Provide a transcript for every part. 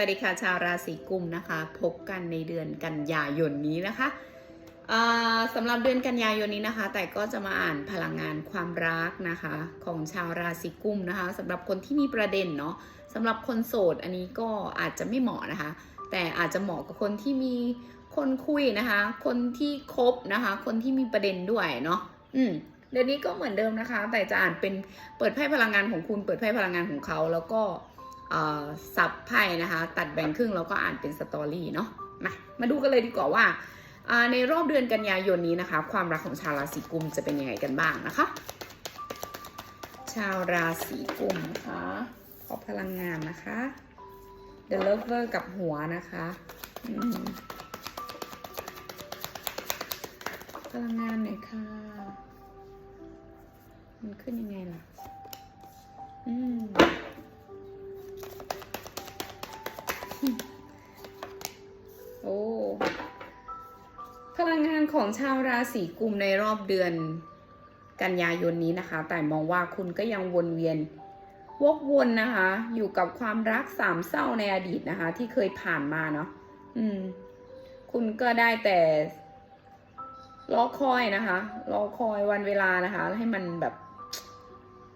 วัสดีค่ะชาวราศีกุมนะคะ พบกันในเดือนกันยายนนี้นะคะสำหรับเดือนกันยายนนี้นะคะ แต่ก็จะมาอ่านพลังงานความรักนะคะ ของชาวราศีกุมนะคะสำหรับคนที่มีประเด็นเนาะสำหรับคนโสดอันนี้ก็อาจจะไม่เหมาะนะคะ แต่อาจจะเหมาะกับคนที่มีคนคุยนะคะ คนที่คบนะคะ คนที่มีประเด็นด้วยเนาะอืมเดือนนี้ก็เหมือนเดิมนะคะ แต่จะอ่านเป็นเปิดไพ่พลังงานของคุณ เปิดไพ่พลังงานของเขาแล้วก็ สับไพ่นะคะ ตัดแบ่งครึ่งแล้วก็อ่านเป็นสตอรี่เนาะมามาดูกันเลยดีกว่าว่า ในรอบเดือนกันยายนนี้นะคะ ความรักของชาวราศีกุมจะเป็นยังไงกันบ้างนะคะ ชาวราศีกุมนะคะขอพลังงานนะคะ The Lover กับหัวนะคะพลังงานหน่อยค่ะ มันขึ้นยังไงล่ะ อืม อ้ พลังงานของชาวราศีกุมในรอบเดือนกันยายนนี้นะคะ แต่มองว่าคุณก็ยังวนเวียน วกวนนะคะ อยู่กับความรักสามเศร้าในอดีตนะคะ ที่เคยผ่านมาเนาะ อืม คุณก็ได้แต่รอคอยนะคะ รอคอยวันเวลานะคะ ให้มันแบบ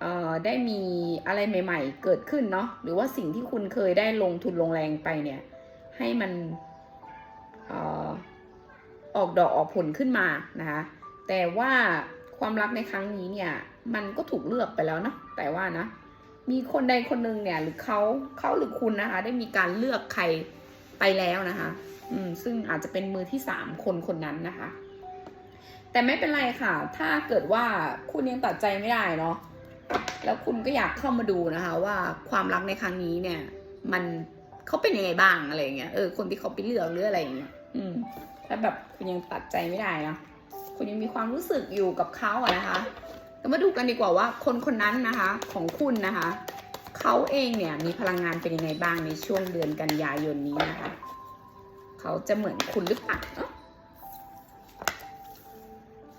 เอ่อ ได้มีอะไรใหม่ ๆ เกิดขึ้นเนาะ หรือว่าสิ่งที่คุณเคยได้ลงทุนลงแรงไปเนี่ย ให้มัน ออกดอกออกผลขึ้นมานะคะ แต่ว่าความรักในครั้งนี้เนี่ย มันก็ถูกเลือกไปแล้วเนาะแต่ว่านะ มีคนใดคนหนึ่งเนี่ย หรือเขาเขาหรือคุณนะคะ ได้มีการเลือกใครไปแล้วนะคะ อืม ซึ่งอาจจะเป็นมือที่สามคนคนนั้นนะคะ แต่ไม่เป็นไรค่ะ ถ้าเกิดว่าคุณยังตัดใจไม่ได้เนาะแล้วคุณก็อยากเข้ามาดูนะคะ ว่าความรักในครั้งนี้เนี่ย มันเขาเป็นยังไงบ้างอะไรเงี้ยเออคนที่เขาไปเลือกหรืออะไรเงี้ย อืม ถ้าแบบคุณยังตัดใจไม่ได้นะคุณยังมีความรู้สึกอยู่กับเขาอะนะคะแต่มาดูกันดีกว่าว่าคนคนนั้นนะคะ ของคุณนะคะเขาเองเนี่ยมีพลังงานเป็นยังไงบ้างในช่วงเดือนกันยายนนี้นะคะ เขาจะเหมือนคุณหรือเปล่าเนาะ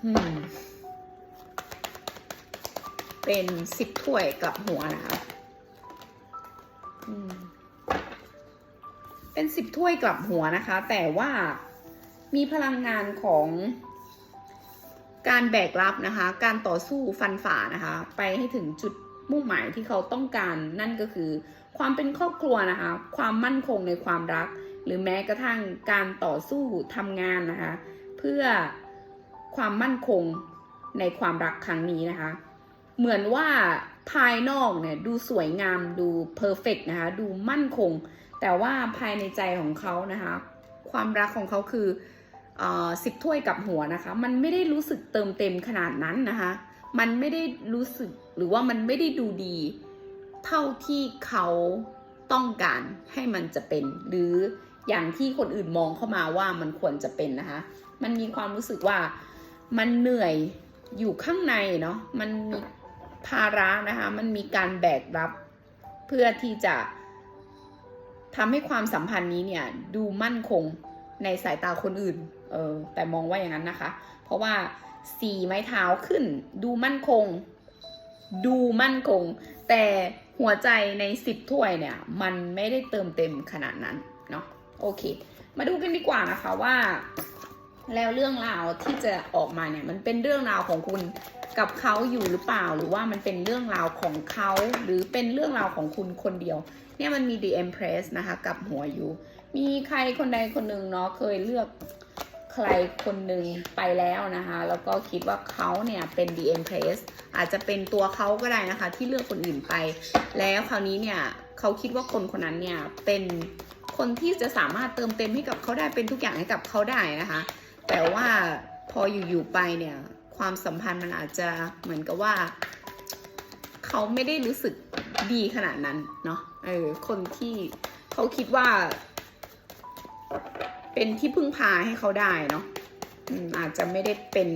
อืมเป็นสิบถ้วยกลับหัวนะคะ อืม เป็นสิบถ้วยกลับหัวนะคะ แต่ว่ามีพลังงานของการแบกรับนะคะ การต่อสู้ฟันฝ่านะคะ ไปให้ถึงจุดมุ่งหมายที่เขาต้องการนั่นก็คือ ความเป็นครอบครัวนะคะ ความมั่นคงในความรัก หรือแม้กระทั่งการต่อสู้ทำงานนะคะ เพื่อความมั่นคงในความรักครั้งนี้นะคะ เหมือนว่า ภายนอกเนี่ยดูสวยงามดูเพอร์เฟกนะคะดูมั่นคง แต่ว่าภายในใจของเขานะคะ ความรักของเขาคือสิบถ้วยกับหัวนะคะ มันไม่ได้รู้สึกเติมเต็มขนาดนั้นนะคะ มันไม่ได้รู้สึกหรือว่ามันไม่ได้ดูดี เท่าที่เขาต้องการให้มันจะเป็น หรืออย่างที่คนอื่นมองเข้ามาว่ามันควรจะเป็นนะคะ มันมีความรู้สึกว่ามันเหนื่อยอยู่ข้างในเนาะมันมี ภาระนะคะ มันมีการแบกรับเพื่อที่จะทำให้ความสัมพันธ์นี้เนี่ยดูมั่นคงในสายตาคนอื่น เออ แต่มองว่าอย่างนั้นนะคะ เพราะว่าสีไม้เท้าขึ้น ดูมั่นคง ดูมั่นคง แต่หัวใจในสิบถ้วยเนี่ย มันไม่ได้เติมเต็มขนาดนั้น เนาะ โอเค มาดูกันดีกว่านะคะว่า แล้วเรื่องราวที่จะออกมาเนี่ยมันเป็นเรื่องราวของคุณกับเขาอยู่หรือเปล่า หรือว่ามันเป็นเรื่องราวของเขาหรือเป็นเรื่องราวของคุณคนเดียว เนี่ยมันมี The Empress นะคะกับหัวอยู่ มีใครคนใดคนหนึ่งเนาะเคยเลือกใครคนหนึ่งไปแล้วนะคะ แล้วก็คิดว่าเขาเนี่ยเป็น The Empress อาจจะเป็นตัวเขาก็ได้นะคะ ที่เลือกคนอื่นไป แล้วคราวนี้เนี่ยเขาคิดว่าคนคนนั้นเนี่ยเป็นคนที่จะสามารถเติมเต็มให้กับเขาได้เป็นทุกอย่างให้กับเขาได้นะคะ แต่ว่าพออยู่ๆไปเนี่ย ความสัมพันธ์มันอาจจะเหมือนกับว่า เขาไม่ได้รู้สึกดีขนาดนั้นเนาะเออคนที่เขาคิดว่า เป็นที่พึ่งพาให้เขาได้เนาะอาจจะไม่ได้เป็น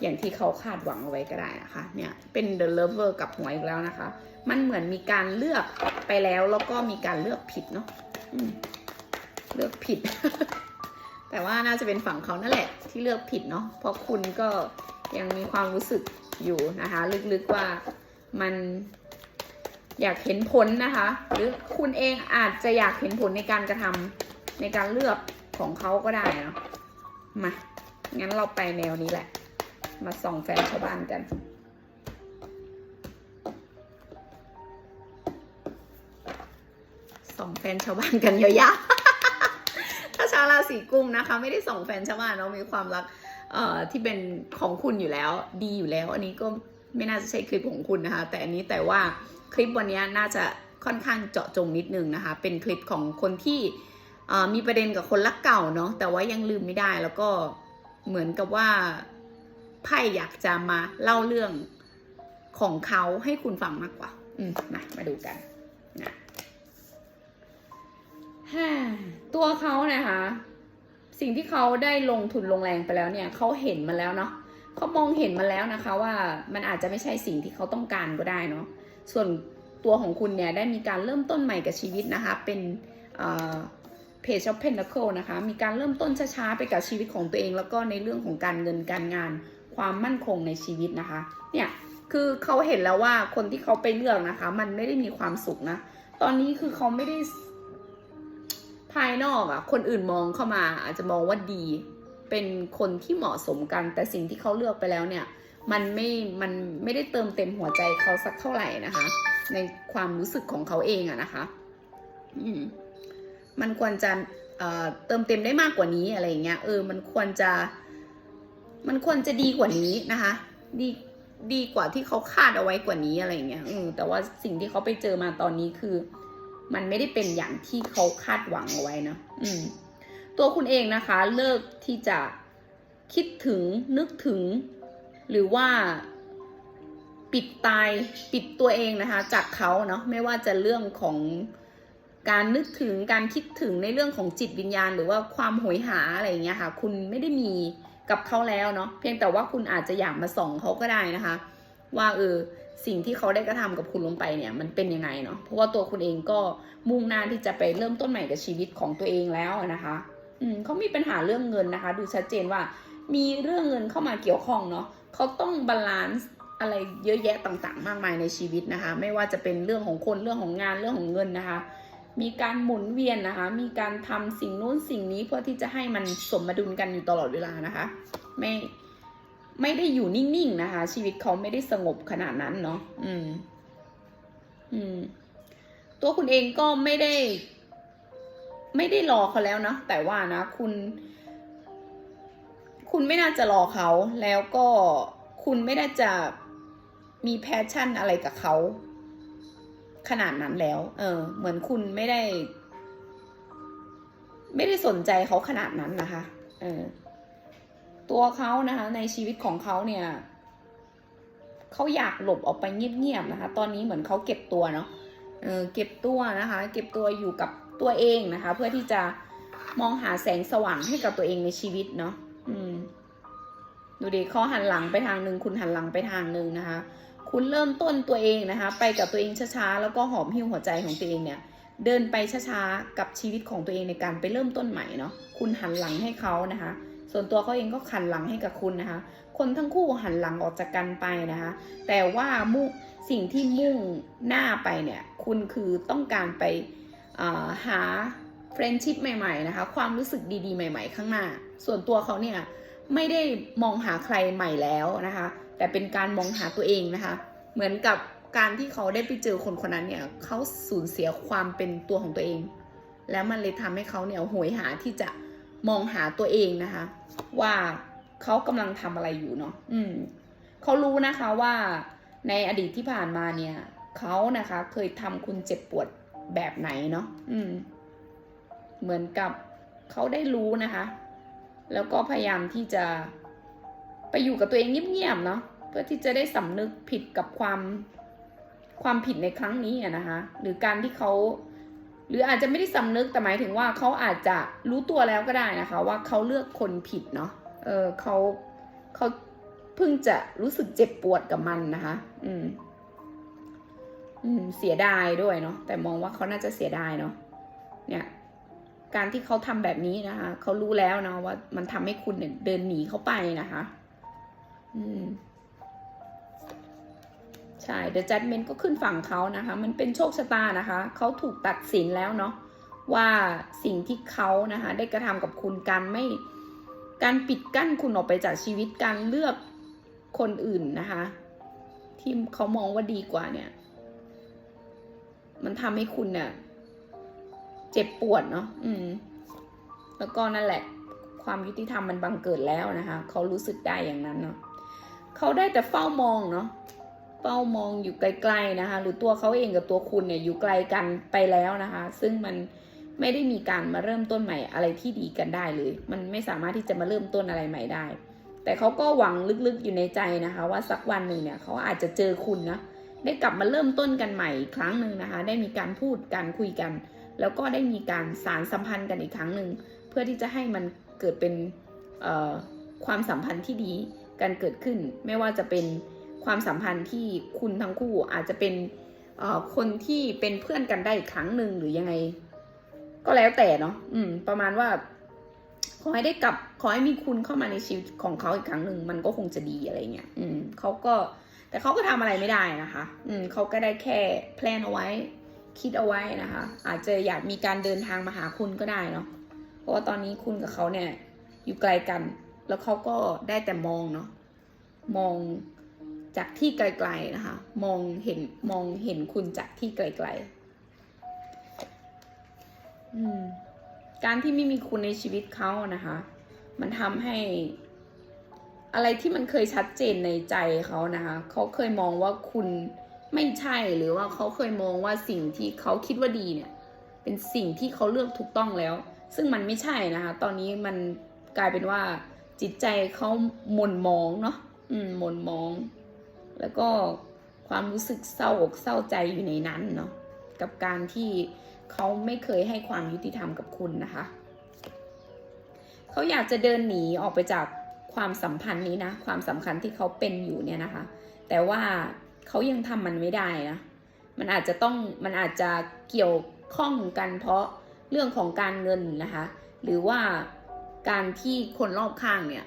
อย่างที่เขาคาดหวังเอาไว้ก็ได้นะคะ เนี่ยเป็น the lover กับหัวอีกแล้วนะคะ มันเหมือนมีการเลือกไปแล้วแล้วก็มีการเลือกผิดเนาะเลือกผิด แต่ว่าน่าจะเป็นฝั่งเขานั่นแหละ ที่เลือกผิดเนาะเพราะคุณก็ยังมีความรู้สึกอยู่นะคะ ลึกๆว่ามันอยากเห็นผลนะคะ หรือคุณเองอาจจะอยากเห็นผลในการกระทำในการเลือกของเขาก็ได้เนาะมางั้นเราไปแนวนี้แหละ มาส่องแฟนชาวบ้านกันส่องแฟนชาวบ้านกันยาวๆาวราศีกุมนะคะ ไม่ได้ส่องแฟนชาวบ้านเนาะมีความรักเอ่อที่เป็นของคุณอยู่แล้ว ดีอยู่แล้ว อันนี้ก็ไม่น่าจะใช่คลิปของคุณนะคะ แต่อันนี้แต่ว่าคลิปวันนี้น่าจะค่อนข้างเจาะจงนิดนึงนะคะ เป็นคลิปของคนที่เอ่อมีประเด็นกับคนรักเก่าเนาะแต่ว่ายังลืมไม่ได้แล้วก็เหมือนกับว่าไพ่อยากจะมาเล่าเรื่องของเขาให้คุณฟังมากกว่า อืมมามาดูกันนะ ตัวเขานะคะ สิ่งที่เขาได้ลงทุนลงแรงไปแล้วเนี่ยเขาเห็นมาแล้วเนาะเขามองเห็นมาแล้วนะคะว่ามันอาจจะไม่ใช่สิ่งที่เขาต้องการก็ได้เนาะส่วนตัวของคุณเนี่ยได้มีการเริ่มต้นใหม่กับชีวิตนะคะ เป็นเพจ of Pentacle นะคะ มีการเริ่มต้นช้าๆไปกับชีวิตของตัวเอง แล้วก็ในเรื่องของการเงินการงาน ความมั่นคงในชีวิตนะคะ เนี่ยคือเขาเห็นแล้วว่าคนที่เขาไปเลือกนะคะ มันไม่ได้มีความสุขนะ ตอนนี้คือเขาไม่ได้ ภายนอกอะคนอื่นมองเข้ามาอาจจะมองว่าดี เป็นคนที่เหมาะสมกันแต่สิ่งที่เขาเลือกไปแล้วเนี่ย มันไม่มันไม่ได้เติมเต็มหัวใจเขาสักเท่าไหร่นะคะ ในความรู้สึกของเขาเองอะนะคะ อืมมันควรจะเอ่อเติมเต็มได้มากกว่านี้อะไรเงี้ยเออมันควรจะ มันควรจะดีกว่านี้นะคะ ดีดีกว่าที่เขาคาดเอาไว้กว่านี้อะไรเงี้ยอืมแต่ว่าสิ่งที่เขาไปเจอมาตอนนี้คือ มันไม่ได้เป็นอย่างที่เขาคาดหวังเอาไว้นะอืม ตัวคุณเองนะคะ เลิกที่จะคิดถึงนึกถึง หรือว่าปิดตายปิดตัวเองนะคะ จากเขาเนาะไม่ว่าจะเรื่องของการนึกถึงการคิดถึงในเรื่องของจิตวิญญาณ หรือว่าความโหยหาอะไรอย่างเงี้ยค่ะ คุณไม่ได้มีกับเขาแล้วเนาะเพียงแต่ว่าคุณอาจจะอยากมาส่องเขาก็ได้นะคะ ว่าเออ สิ่งที่เขาได้กระทำกับคุณลงไปเนี่ยมันเป็นยังไงเนาะเพราะว่าตัวคุณเองก็มุ่งหน้าที่จะไปเริ่มต้นใหม่กับชีวิตของตัวเองแล้วนะคะ อืมเขามีปัญหาเรื่องเงินนะคะ ดูชัดเจนว่ามีเรื่องเงินเข้ามาเกี่ยวข้องเนาะเขาต้องบาลานซ์อะไรเยอะแยะต่างๆ มากมายในชีวิตนะคะ ไม่ว่าจะเป็นเรื่องของคนเรื่องของงานเรื่องของเงินนะคะ มีการหมุนเวียนนะคะ มีการทำสิ่งนู้นสิ่งนี้เพื่อที่จะให้มันสมดุลกันอยู่ตลอดเวลานะคะ ไม่ ไม่ได้อยู่นิ่งๆนะคะ ชีวิตเขาไม่ได้สงบขนาดนั้นเนาะอืม อืม ตัวคุณเองก็ไม่ได้ ไม่ได้รอเขาแล้วนะแต่ว่านะคุณ คุณไม่น่าจะรอเขา แล้วก็คุณไม่น่าจะมีแพชชั่นอะไรกับเขาขนาดนั้นแล้ว เออ เหมือนคุณไม่ได้ ไม่ได้สนใจเขาขนาดนั้นนะคะ เออ ตัวเขานะคะในชีวิตของเขาเนี่ยเขาอยากหลบออกไปเงียบๆนะคะ ตอนนี้เหมือนเขาเก็บตัวเนาะเออเก็บตัวนะคะ เก็บตัวอยู่กับตัวเองนะคะ เพื่อที่จะมองหาแสงสว่างให้กับตัวเองในชีวิตเนาะอืมดูดิเขาหันหลังไปทางหนึ่งคุณหันหลังไปทางหนึ่งนะคะ คุณเริ่มต้นตัวเองนะคะ ไปกับตัวเองช้าๆแล้วก็หอมหิ้วหัวใจของตัวเองเนี่ย เดินไปช้าๆกับชีวิตของตัวเองในการไปเริ่มต้นใหม่เนาะคุณหันหลังให้เขานะคะ ส่วนตัวเขาเองก็หันหลังให้กับคุณนะคะ คนทั้งคู่หันหลังออกจากกันไปนะคะ แต่ว่ามุ่งสิ่งที่มุ่งหน้าไปเนี่ย คุณคือต้องการไปาหาเฟรนชิพใหม่ๆนะคะ ความรู้สึกดีๆ ใหม่ๆ ข้างหน้า ส่วนตัวเขาเนี่ยไม่ได้มองหาใครใหม่แล้วนะคะ แต่เป็นการมองหาตัวเองนะคะ เหมือนกับการที่เขาได้ไปเจอคนคนนั้นเนี่ยเขาสูญเสียความเป็นตัวของตัวเอง แล้วมันเลยทำให้เขาเนี่ยโหยหาที่จะ มองหาตัวเองนะคะ ว่าเขากำลังทำอะไรอยู่เนาะอืมเขารู้นะคะว่าในอดีตที่ผ่านมาเนี่ยเขานะคะ เคยทำคุณเจ็บปวดแบบไหนเนาะอืม เหมือนกับเขาได้รู้นะคะ แล้วก็พยายามที่จะไปอยู่กับตัวเองเงียบๆเนาะเพื่อที่จะได้สำนึกผิดกับความความผิดในครั้งนี้นะคะ หรือการที่เขา หรืออาจจะไม่ได้สำนึกแต่หมายถึงว่าเขาอาจจะรู้ตัวแล้วก็ได้นะคะ ว่าเขาเลือกคนผิดเนาะเออเขาเขาเพิ่งจะรู้สึกเจ็บปวดกับมันนะคะ อืม อืม เสียดายด้วยเนาะแต่มองว่าเขาน่าจะเสียดายเนาะเนี่ย การที่เขาทำแบบนี้นะคะเขารู้แล้วเนาะว่ามันทำให้คุณเนี่ยเดินหนีเขาไปนะคะ อืม ใช่ The Judgment ก็ขึ้นฝั่งเขานะคะ มันเป็นโชคชะตานะคะ เขาถูกตัดสินแล้วเนาะว่าสิ่งที่เขานะคะ ได้กระทำกับคุณการไม่การปิดกั้นคุณออกไปจากชีวิตการเลือกคนอื่นนะคะ ที่เขามองว่าดีกว่าเนี่ย มันทำให้คุณเนี่ยเจ็บปวดเนาะอืม แล้วก็นั่นแหละ ความยุติธรรมมันบังเกิดแล้วนะคะ เขารู้สึกได้อย่างนั้นเนาะเขาได้แต่เฝ้ามองเนาะ เฝ้ามองอยู่ไกลๆนะคะ หรือตัวเขาเองกับตัวคุณเนี่ยอยู่ไกลกันไปแล้วนะคะ ซึ่งมันไม่ได้มีการมาเริ่มต้นใหม่อะไรที่ดีกันได้เลย มันไม่สามารถที่จะมาเริ่มต้นอะไรใหม่ได้ แต่เขาก็หวังลึกๆอยู่ในใจนะคะ ว่าสักวันหนึ่งเนี่ยเขาอาจจะเจอคุณนะ ได้กลับมาเริ่มต้นกันใหม่อีกครั้งหนึ่งนะคะ ได้มีการพูดการคุยกัน แล้วก็ได้มีการสารสัมพันธ์กันอีกครั้งหนึ่งเพื่อที่จะให้มันเกิดเป็นความสัมพันธ์ที่ดีกันเกิดขึ้น ไม่ว่าจะเป็น ความสัมพันธ์ที่คุณทั้งคู่อาจจะเป็นคนที่เป็นเพื่อนกันได้อีกครั้งหนึ่งหรือยังไง ก็แล้วแต่เนาะอืม ประมาณว่า ขอให้ได้กลับ ขอให้มีคุณเข้ามาในชีวิตของเขาอีกครั้งหนึ่งมันก็คงจะดีอะไรเงี้ยอืมเขาก็ แต่เขาก็ทำอะไรไม่ได้นะคะ อืมเขาก็ได้แค่แพลนเอาไว้ คิดเอาไว้นะคะ อาจจะอยากมีการเดินทางมาหาคุณก็ได้เนาะเพราะว่าตอนนี้คุณกับเขาเนี่ย อยู่ไกลกัน แล้วเขาก็ได้แต่มองเนาะมอง จากที่ไกลๆนะคะ มองเห็นมองเห็นคุณจากที่ไกลๆการที่ไม่มีคุณในชีวิตเขานะคะ มันทำให้ อะไรที่มันเคยชัดเจนในใจเขานะคะ เขาเคยมองว่าคุณไม่ใช่หรือว่าเขาเคยมองว่าสิ่งที่เขาคิดว่าดีเนี่ย เป็นสิ่งที่เขาเลือกถูกต้องแล้ว ซึ่งมันไม่ใช่นะคะ ตอนนี้มันกลายเป็นว่าจิตใจเขาหม่นมองเนาะ อืม หม่นมอง แล้วก็ความรู้สึกเศร้าอกเศร้าใจอยู่ในนั้นเนาะกับการที่เขาไม่เคยให้ความยุติธรรมกับคุณนะคะ เขาอยากจะเดินหนีออกไปจากความสัมพันธ์นี้นะ ความสำคัญที่เขาเป็นอยู่เนี่ยนะคะ แต่ว่าเขายังทำมันไม่ได้นะ มันอาจจะต้องมันอาจจะเกี่ยวข้องกันเพราะเรื่องของการเงินนะคะ หรือว่าการที่คนรอบข้างเนี่ย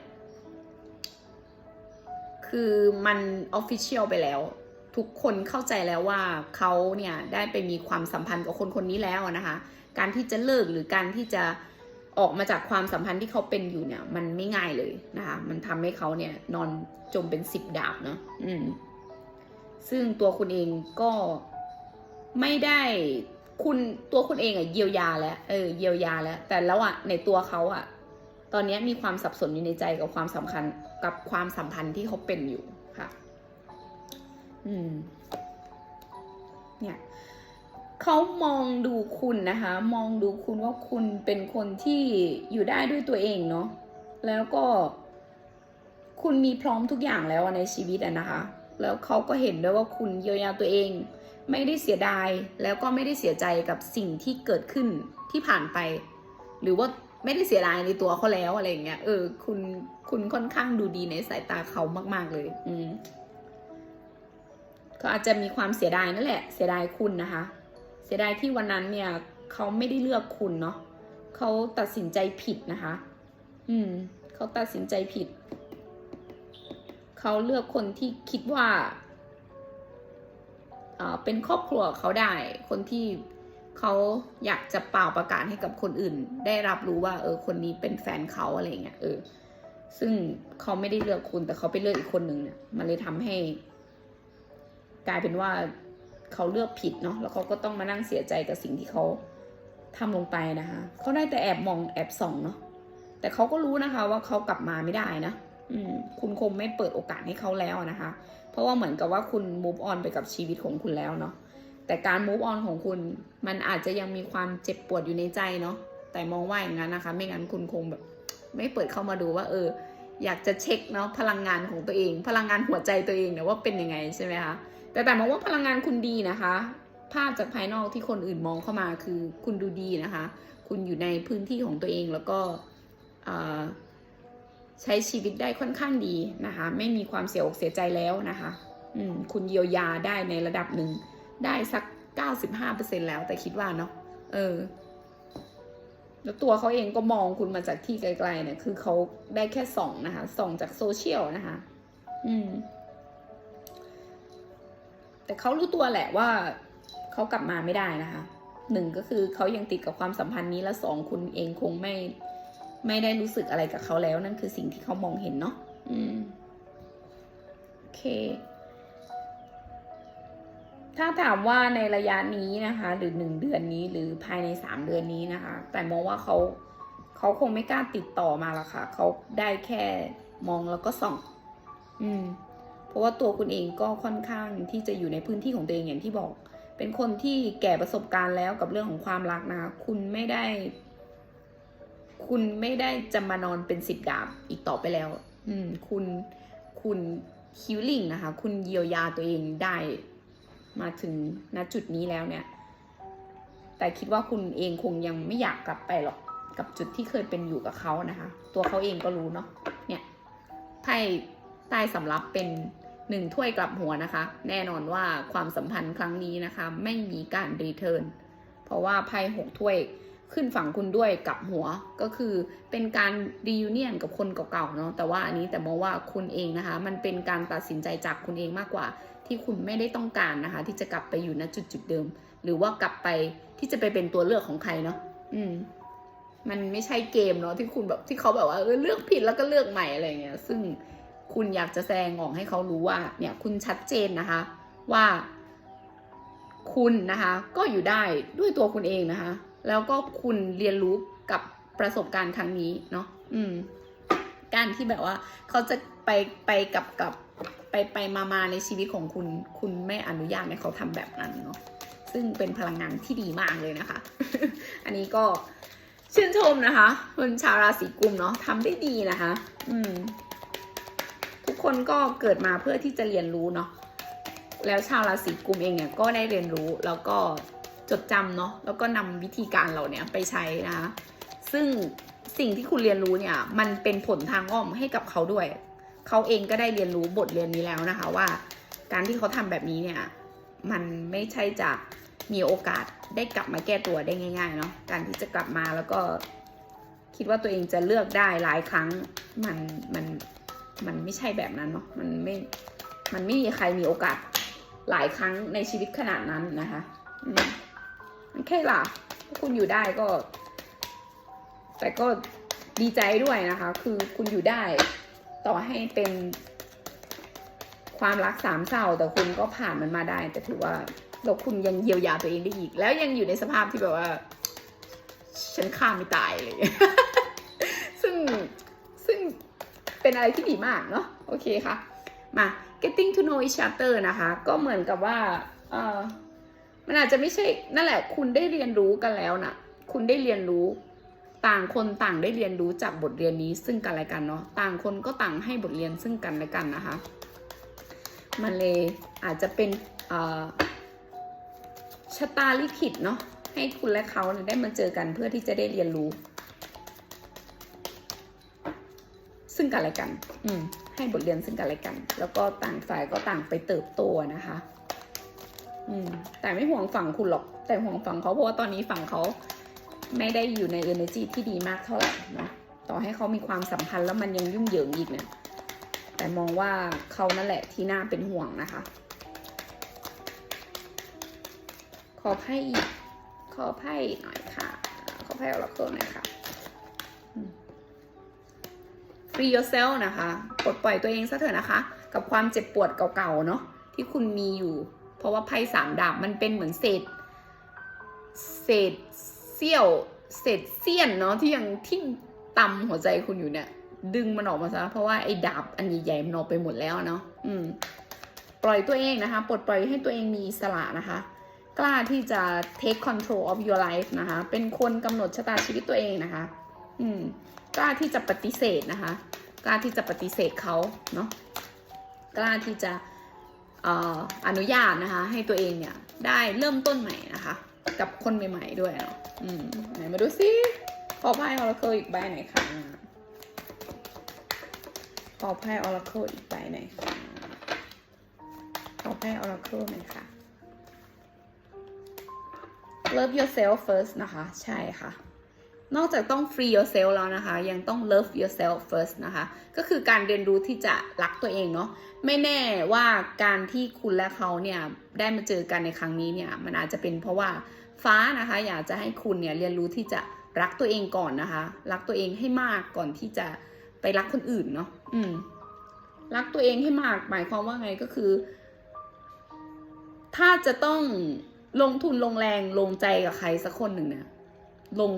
คือมันออฟฟิเชียลไปแล้ว ทุกคนเข้าใจแล้วว่าเขาเนี่ยได้ไปมีความสัมพันธ์กับคนคนนี้แล้วนะคะ การที่จะเลิกหรือการที่จะออกมาจากความสัมพันธ์ที่เขาเป็นอยู่เนี่ย มันไม่ง่ายเลยนะคะ มันทำให้เขาเนี่ยนอนจมเป็นสิบดาบเนาะอืม ซึ่งตัวคุณเองก็ไม่ได้คุณตัวคุณเองอะเยียวยาแล้วเออเยียวยาแล้ว แต่แล้วอะในตัวเขาอะตอนนี้มีความสับสนอยู่ในใจกับความสำคัญ กับความสัมพันธ์ที่เขาเป็นอยู่ค่ะ อืม เนี่ยเขามองดูคุณนะคะ มองดูคุณว่าคุณเป็นคนที่อยู่ได้ด้วยตัวเองเนาะแล้วก็ คุณมีพร้อมทุกอย่างแล้วในชีวิตอะนะคะ แล้วเขาก็เห็นด้วยว่าคุณเยียวยาตัวเอง ไม่ได้เสียดาย แล้วก็ไม่ได้เสียใจกับสิ่งที่เกิดขึ้นที่ผ่านไป หรือว่า ไม่ได้เสียดายในตัวเขาแล้วอะไรอย่างเงี้ย เออ คุณคุณค่อนข้างดูดีในสายตาเขามาก ๆเลย อืมเขาอาจจะมีความเสียดายนั่นแหละ เสียดายคุณนะคะ เสียดายที่วันนั้นเนี่ยเขาไม่ได้เลือกคุณเนาะเขาตัดสินใจผิดนะคะ อืมเขาตัดสินใจผิด เขาเลือกคนที่คิดว่าอ่าเป็นครอบครัวเขาได้ คนที่ เขาอยากจะเป่าประกาศให้กับคนอื่น ได้รับรู้ว่า เออ คนนี้เป็นแฟนเขาอะไรเงี้ยเออ ซึ่งเขาไม่ได้เลือกคุณแต่เขาไปเลือกอีกคนหนึ่งเนี่ยมันเลยทำให้ กลายเป็นว่าเขาเลือกผิดเนาะแล้วเขาก็ต้องมานั่งเสียใจกับสิ่งที่เขาทำลงไปนะคะเขาได้แต่แอบมองแอบส่องเนาะแต่เขาก็รู้นะคะ ว่าเขากลับมาไม่ได้นะอืมคุณคงไม่เปิดโอกาสให้เขาแล้วนะคะ เพราะว่าเหมือนกับว่าคุณ move on ไปกับชีวิตของคุณแล้วเนาะ แต่การ move on ของคุณ มันอาจจะยังมีความเจ็บปวดอยู่ในใจเนาะแต่มองว่าอย่างนั้นนะคะ ไม่งั้นคุณคงแบบ ไม่เปิดเข้ามาดูว่า เออ อยากจะเช็คเนาะพลังงานของตัวเอง พลังงานหัวใจตัวเองเนี่ยว่าเป็นยังไงใช่ไหมคะแต่แต่มองว่าพลังงานคุณดีนะคะ ภาพจากภายนอกที่คนอื่นมองเข้ามาคือคุณดูดีนะคะ คุณอยู่ในพื้นที่ของตัวเองแล้วก็ใช้ชีวิตได้ค่อนข้างดีนะคะ ไม่มีความเสียอกเสียใจแล้วนะคะ อืมคุณเยียวยาได้ในระดับหนึ่ง ได้สักเก้าสิบห้าเปอร์เซ็นแล้วแต่คิดว่าเนาะเออ แล้วตัวเขาเองก็มองคุณมาจากที่ไกลๆเนี่ย คือเขาได้แค่ส่องนะคะส่องจากโซเชียลนะคะ อืม แต่เขารู้ตัวแหละว่าเขากลับมาไม่ได้นะคะหนึ่งก็คือเขายังติดกับความสัมพันธ์นี้และสองคุณเองคงไม่ ไม่ได้รู้สึกอะไรกับเขาแล้วนั่นคือสิ่งที่เขามองเห็นเนาะอืมโอเค ถ้าถามว่าในระยะนี้นะคะ หรือหนึ่งเดือนนี้หรือภายในสามเดือนนี้นะคะ แต่มองว่าเขาเขาคงไม่กล้าติดต่อมาละค่ะเขาได้แค่มองแล้วก็ส่อง อืม เพราะว่าตัวคุณเองก็ค่อนข้างที่จะอยู่ในพื้นที่ของตัวเองอย่างที่บอก เป็นคนที่แก่ประสบการณ์แล้วกับเรื่องของความรักนะคะคุณไม่ได้ คุณไม่ได้จะมานอนเป็นสิบดาบอีกต่อไปแล้ว อืม คุณคุณฮิลลิ่งนะคะ คุณเยียวยาตัวเองได้ มาถึงณจุดนี้แล้วเนี่ย แต่คิดว่าคุณเองคงยังไม่อยากกลับไปหรอกกับจุดที่เคยเป็นอยู่กับเขานะคะ ตัวเขาเองก็รู้เนาะเนี่ยไพ่ใต้สำรับเป็นหนึ่งถ้วยกลับหัวนะคะ แน่นอนว่าความสัมพันธ์ครั้งนี้นะคะ ไม่มีการรีเทิร์นเพราะว่าไพ่หกถ้วย ขึ้นฝั่งคุณด้วยกับหัวก็คือเป็นการรียูเนียนกับคนเก่าๆเนาะแต่ว่าอันนี้แต่มองว่าคุณเองนะคะ มันเป็นการตัดสินใจจากคุณเองมากกว่า ที่คุณไม่ได้ต้องการนะคะ ที่จะกลับไปอยู่ณจุดจุดเดิม หรือว่ากลับไปที่จะไปเป็นตัวเลือกของใครเนาะอืม มันไม่ใช่เกมเนาะที่คุณแบบที่เขาแบบว่าเออเลือกผิดแล้วก็เลือกใหม่อะไรเงี้ย ซึ่งคุณอยากจะแสดงออกให้เขารู้ว่า เนี่ยคุณชัดเจนนะคะ ว่าคุณนะคะ ก็อยู่ได้ด้วยตัวคุณเองนะคะ แล้วก็คุณเรียนรู้กับประสบการณ์ครั้งนี้เนาะอืม การที่แบบว่าเขาจะไปไปกับกับไปไปมามาในชีวิตของคุณ คุณไม่อนุญาตให้เขาทำแบบนั้นเนาะซึ่งเป็นพลังงานที่ดีมากเลยนะคะ อันนี้ก็ชื่นชมนะคะคนชาวราศีกุมเนาะทำได้ดีนะคะ อืม ทุกคนก็เกิดมาเพื่อที่จะเรียนรู้เนาะแล้วชาวราศีกุมเองเนี่ยก็ได้เรียนรู้แล้วก็ จดจำเนาะแล้วก็นำวิธีการเราเนี่ยไปใช้นะคะซึ่งสิ่งที่คุณเรียนรู้เนี่ยมันเป็นผลทางอ้อมให้กับเขาด้วย เขาเองก็ได้เรียนรู้บทเรียนนี้แล้วนะคะว่า การที่เขาทำแบบนี้เนี่ยมันไม่ใช่จะมีโอกาสได้กลับมาแก้ตัวได้ง่ายๆเนาะการที่จะกลับมาแล้วก็คิดว่าตัวเองจะเลือกได้หลายครั้งมันมันมันไม่ใช่แบบนั้นเนาะมันไม่มันไม่มีใครมีโอกาสหลายครั้งในชีวิตขนาดนั้นนะคะ อืม โอเคล่ะถ้าคุณอยู่ได้ก็ แต่ก็ดีใจด้วยนะคะ คือคุณอยู่ได้ ต่อให้เป็น ความรักสามเศร้า แต่คุณก็ผ่านมันมาได้ แต่ถือว่าแล้วคุณยังเยียวยาตัวเองได้อีก แล้วยังอยู่ในสภาพที่แบบว่า ฉันฆ่าไม่ตายเลย ซึ่งซึ่งเป็นอะไรที่ดีมากเนาะโอเคค่ะ มา getting to know each other นะคะ ก็เหมือนกับว่า เออ มันอาจจะไม่ใช่นั่นแหละ คุณได้เรียนรู้กันแล้วนะคุณได้เรียนรู้ต่างคนต่างได้เรียนรู้จากบทเรียนนี้ซึ่งกันและกันเนาะต่างคนก็ต่างให้บทเรียนซึ่งกันและกันนะคะ มันเลยอาจจะเป็นอ่อชะตาลิขิตเนาะให้คุณและเขาเนี่ยได้มาเจอกันเพื่อที่จะได้เรียนรู้ ซึ่งกันและกัน อืมให้บทเรียนซึ่งกันและกัน แล้วก็ต่างฝ่ายก็ต่างไปเติบโตนะคะ อืมแต่ไม่ห่วงฝั่งคุณหรอก แต่ห่วงฝั่งเขาเพราะว่าตอนนี้ฝั่งเขาไม่ได้อยู่ใน energy ที่ดีมากเท่าไหร่เนาะต่อให้เขามีความสัมพันธ์แล้วมันยังยุ่งเหยิงอีกเนี่ยแต่มองว่าเขานั่นแหละที่น่าเป็นห่วงนะคะ ขอไพ่อีก ขอไพ่หน่อยค่ะ ขอไพ่ออราเคิลหน่อยค่ะ free yourself นะคะปลดปล่อยตัวเองซะเถอะนะคะ กับความเจ็บปวดเก่าๆเนาะที่คุณมีอยู่ ราะว่าไพ่สามดาบมันเป็นเหมือนเศษ เศษเสี้ยว เศษเสี้ยนเนาะที่ยังทิ่มตำหัวใจคุณอยู่เนี่ย ดึงมันออกมาซะเพราะว่าไอ้ดาบอันใหญ่ๆมันออกไปหมดแล้วเนาะอืม ปล่อยตัวเองนะคะปลดปล่อยให้ตัวเองมีอิสระนะคะ กล้าที่จะ take control of your life นะคะ เป็นคนกำหนดชะตาชีวิตตัวเองนะคะ อืม กล้าที่จะปฏิเสธนะคะ กล้าที่จะปฏิเสธเขาเนาะกล้าที่จะ อนุญาตนะคะ ให้ตัวเองเนี่ยได้เริ่มต้นใหม่นะคะ กับคนใหม่ ๆ ด้วยเนาะอืมไหนมาดูซิขอไพ่ออราเคิลอีกใบหน่อยค่ะขอไพ่ออราเคิลอีกใบหน่อยค่ะขอไพ่ออราเคิลหน่อยค่ะ love yourself first นะคะ ใช่ค่ะ นอกจากต้อง free yourself แล้วนะคะ ยังต้อง love yourself first นะคะ ก็คือการเรียนรู้ที่จะรักตัวเองเนาะไม่แน่ว่าการที่คุณและเขาเนี่ยได้มาเจอกันในครั้งนี้เนี่ยมันอาจจะเป็นเพราะว่าฟ้านะคะ อยากจะให้คุณเนี่ยเรียนรู้ที่จะรักตัวเองก่อนนะคะ รักตัวเองให้มากก่อนที่จะไปรักคนอื่นเนาะอืม รักตัวเองให้มากหมายความว่าไงก็คือ ถ้าจะต้องลงทุนลงแรงลงใจกับใครสักคนหนึ่งเนี่ยลง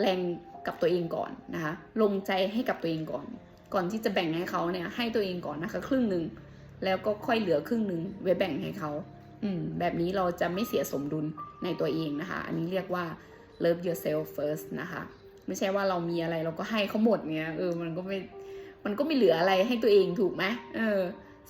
แรงกับตัวเองก่อนนะคะ ลงใจให้กับตัวเองก่อน ก่อนที่จะแบ่งให้เขาเนี่ย ให้ตัวเองก่อนนะคะ ครึ่งหนึ่งแล้วก็ค่อยเหลือครึ่งหนึ่งไว้แบ่งให้เขา อืม แบบนี้เราจะไม่เสียสมดุลในตัวเองนะคะ อันนี้เรียกว่า love yourself first นะคะ ไม่ใช่ว่าเรามีอะไรเราก็ให้เขาหมดเนี่ย เออ มันก็ไม่ มันก็ไม่เหลืออะไรให้ตัวเองถูกไหมเออ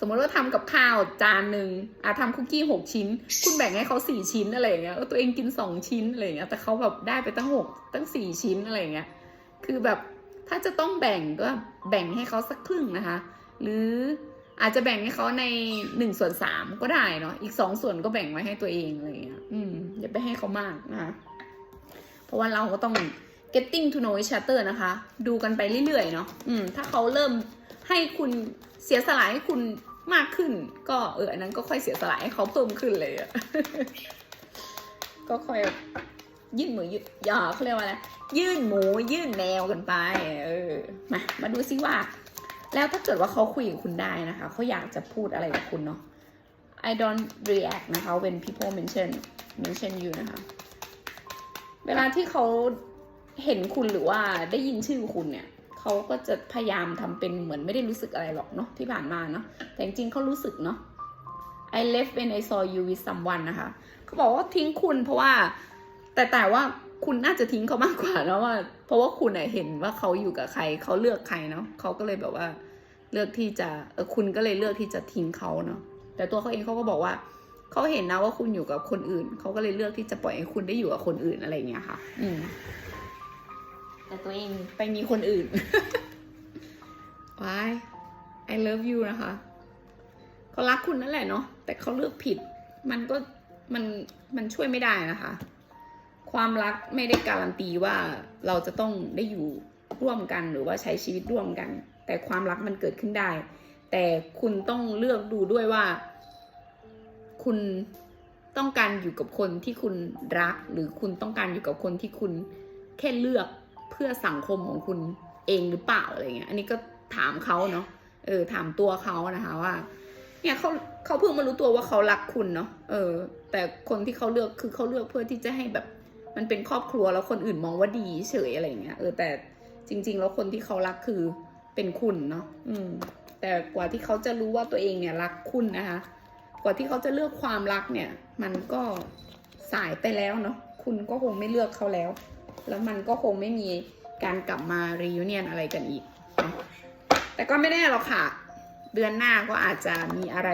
มมติว่าทำกับข้าวจานหนึ่งอะทำคุกกี้หกชิ้น คุณแบ่งให้เขาสี่ชิ้นอะไรอย่างเงี้ยตัวเองกินสองชิ้นอะไรอย่างเงี้ยแต่เขาแบบได้ไปตั้งหกตั้งสี่ชิ้นอะไรอย่างเงี้ยคือแบบถ้าจะต้องแบ่งก็แบ่งให้เขาสักครึ่งนะคะ หรืออาจจะแบ่งให้เขาในหนึ่งส่วนสามก็ได้เนาะอีกสองส่วนก็แบ่งไว้ให้ตัวเองอะไรอย่างเงี้ยอืมอย่าไปให้เขามากนะคะเพราะว่าเราก็ต้อง getting to know each other นะคะ ดูกันไปเรื่อยๆเนาะอืมถ้าเขาเริ่มให้คุณเสียสละให้คุณ มากขึ้น ก็เอออันนั้นก็ค่อยเสียสละให้เขาเพิ่มขึ้นเลยอะก็ค่อยยื่นมือยืดยาเขาเรียกว่าอะไรยื่นหมูยื่นแนวกันไป เออมามาดูซิว่า แล้วถ้าเกิดว่าเขาคุยกับคุณได้นะคะเขาอยากจะพูดอะไรกับคุณเนาะ I don't react นะคะ when people mention mention you นะคะ เวลาที่เขาเห็นคุณหรือว่าได้ยินชื่อคุณเนี่ย เขาก็จะพยายามทำเป็นเหมือนไม่ได้รู้สึกอะไรหรอกเนาะที่ผ่านมาเนาะแต่จริงๆเขารู้สึกเนาะ I left when I saw you with someone นะคะเขาบอกว่าทิ้งคุณเพราะว่า แต่แต่ว่าคุณน่าจะทิ้งเขามากกว่านะว่า เพราะว่าคุณเห็นว่าเขาอยู่กับใครเขาเลือกใครเนาะเขาก็เลยแบบว่าเลือกที่จะเออคุณก็เลยเลือกที่จะทิ้งเขาเนาะแต่ตัวเขาเองเขาก็บอกว่าเขาเห็นนะว่าคุณอยู่กับคนอื่นเขาก็เลยเลือกที่จะปล่อยให้คุณได้อยู่กับคนอื่นอะไรเงี้ยค่ะ อืม แต่ตัวเองไปมีคนอื่น Why I love you นะคะเขารักคุณนั่นแหละเนาะแต่เขาเลือกผิด มันก็มันมันช่วยไม่ได้นะคะ ความรักไม่ได้การันตีว่าเราจะต้องได้อยู่ร่วมกันหรือว่าใช้ชีวิตร่วมกัน แต่ความรักมันเกิดขึ้นได้ แต่คุณต้องเลือกดูด้วยว่า คุณต้องการอยู่กับคนที่คุณรัก หรือคุณต้องการอยู่กับคนที่คุณแค่เลือก เพื่อสังคมของคุณเองหรือเปล่าอะไรเงี้ย อันนี้ก็ถามเขาเนาะ เออ ถามตัวเขานะคะว่า เนี่ยเขาเขาเพิ่งมารู้ตัวว่าเขารักคุณเนาะ เออ แต่คนที่เขาเลือกคือเขาเลือกเพื่อที่จะให้แบบ มันเป็นครอบครัวแล้วคนอื่นมองว่าดีเฉยอะไรเงี้ย เออ แต่จริง ๆ แล้วคนที่เขารักคือเป็นคุณเนาะ อืม แต่กว่าที่เขาจะรู้ว่าตัวเองเนี่ยรักคุณนะคะ กว่าที่เขาจะเลือกความรักเนี่ย มันก็สายไปแล้วเนาะ คุณก็คงไม่เลือกเขาแล้ว แล้วมันก็คงไม่มีการกลับมา reunion อะไรกันอีก แต่ก็ไม่แน่หรอกค่ะ เดือนหน้าก็อาจจะมีอะไร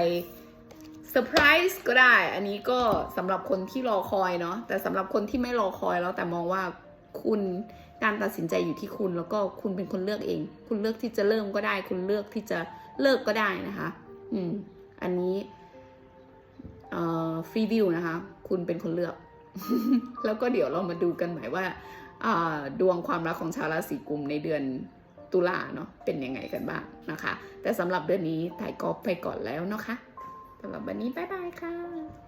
เซอร์ไพรส์ก็ได้ อันนี้ก็สำหรับคนที่รอคอยเนาะ แต่สำหรับคนที่ไม่รอคอยแล้วแต่มองว่าคุณการตัดสินใจอยู่ที่คุณแล้วก็คุณเป็นคนเลือกเอง คุณเลือกที่จะเริ่มก็ได้ คุณเลือกที่จะเลิกก็ได้นะคะ อืม อันนี้ฟรีวิวนะคะ คุณเป็นคนเลือก แล้วก็เดี๋ยวเรามาดูกันหมายว่าดวงความรักของชาวราศีกุมในเดือนตุลาเนาะเป็นยังไงกันบ้างนะคะ แต่สำหรับเดือนนี้ถ่ายกอล์ฟไปก่อนแล้วเนาะคะสำหรับวันนี้บ๊ายบายค่ะ